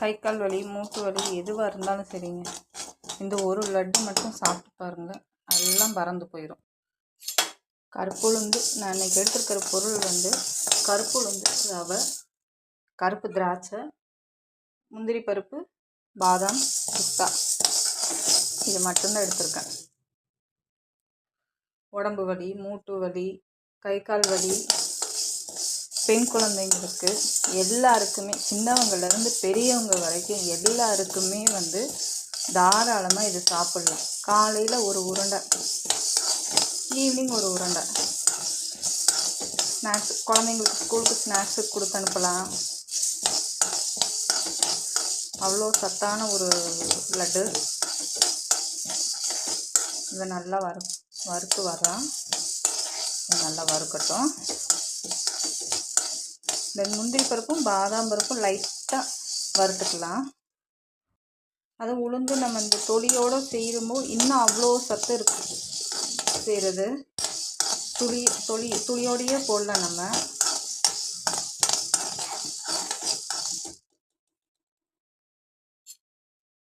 கை கால் வலி மூட்டு வலி எதுவாக இருந்தாலும் சரிங்க. இந்த ஒரு லட்டு மட்டும் சாப்பிட்டு பாருங்கள் எல்லாம் பறந்து போயிடும் கருப்புளுந்து நான் இன்றைக்கி எடுத்துருக்கிற பொருள் வந்து கருப்புளுந்து ரவை கருப்பு திராட்சை முந்திரி பருப்பு பாதாம் பிஸ்தா. இது மட்டும்தான் எடுத்திருக்கேன். உடம்பு வலி மூட்டு வலி கை கால் வலி பெண் குழந்தைங்களுக்கு எல்லாருக்குமே சின்னவங்கலேருந்து பெரியவங்க வரைக்கும் எல்லாருக்குமே வந்து தாராளமாக இது சாப்பிட்லாம். காலையில் ஒரு உருண்டை ஈவினிங் ஒரு உருண்டை. ஸ்நாக்ஸ் குழந்தைங்களுக்கு ஸ்கூலுக்கு ஸ்நாக்ஸுக்கு கொடுத்து அனுப்பலாம். அவ்வளோ சத்தான ஒரு லட்டு. இதை நல்லா வறு வறுத்து வர்றான் நல்லா வறுக்கட்டும். இந்த முந்திரி பருப்பும் பாதாம் பருப்பும் லைட்டாக வறுத்துக்கலாம். அது உளுந்து நம்ம இந்த தொலியோடு செய்யும்போது இன்னும் அவ்வளோ சத்து இருக்குது செய்கிறது துளி தொளி துளியோடையே போடலாம் நம்ம.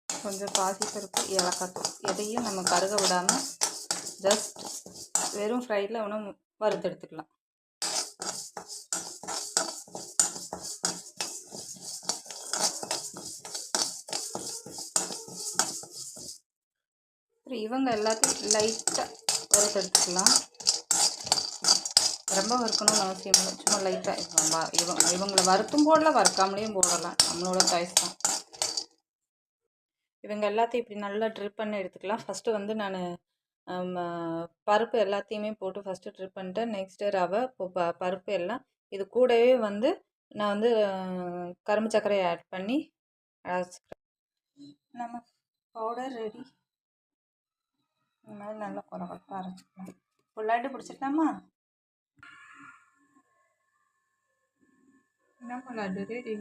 கொஞ்சம் பாசிப்பருப்பு ஏலக்காய் எதையும் நம்ம கருக விடாமல் ஜஸ்ட் வெறும் ஃப்ரைடில் ஒன்றும் வறுத்து எடுத்துக்கலாம். அப்புறம் இவங்க எல்லாத்தையும் லைட்டாக வறுத்து எடுத்துக்கலாம் ரொம்ப வறுக்கணும்னு அவசியம் இல்லை. சும்மா லைட்டாக இவங்க இவங்களை வறுத்தும் போடலாம் வறுக்காமலேயும் போடலாம். நம்மளோட சாய்ஸ் தான். இவங்க எல்லாத்தையும் இப்படி நல்லா ட்ரிப் பண்ணி எடுத்துக்கலாம். ஃபஸ்ட்டு வந்து நான் பருப்பு எல்லாத்தையுமே போட்டு ஃபஸ்ட்டு ட்ரிப் பண்ணிட்டேன். நெக்ஸ்ட்டு ரவை இப்போ ப பருப்பு எல்லாம். இது கூடவே வந்து நான் வந்து கரும்பு சர்க்கரையை ஆட் பண்ணி நம்ம பவுடர் ரெடி இந்த மாதிரி நல்லா குறை குறைப்பாக அரைச்சிக்கலாம் இப்போ லட்டு என்ன லட்டு ரெடி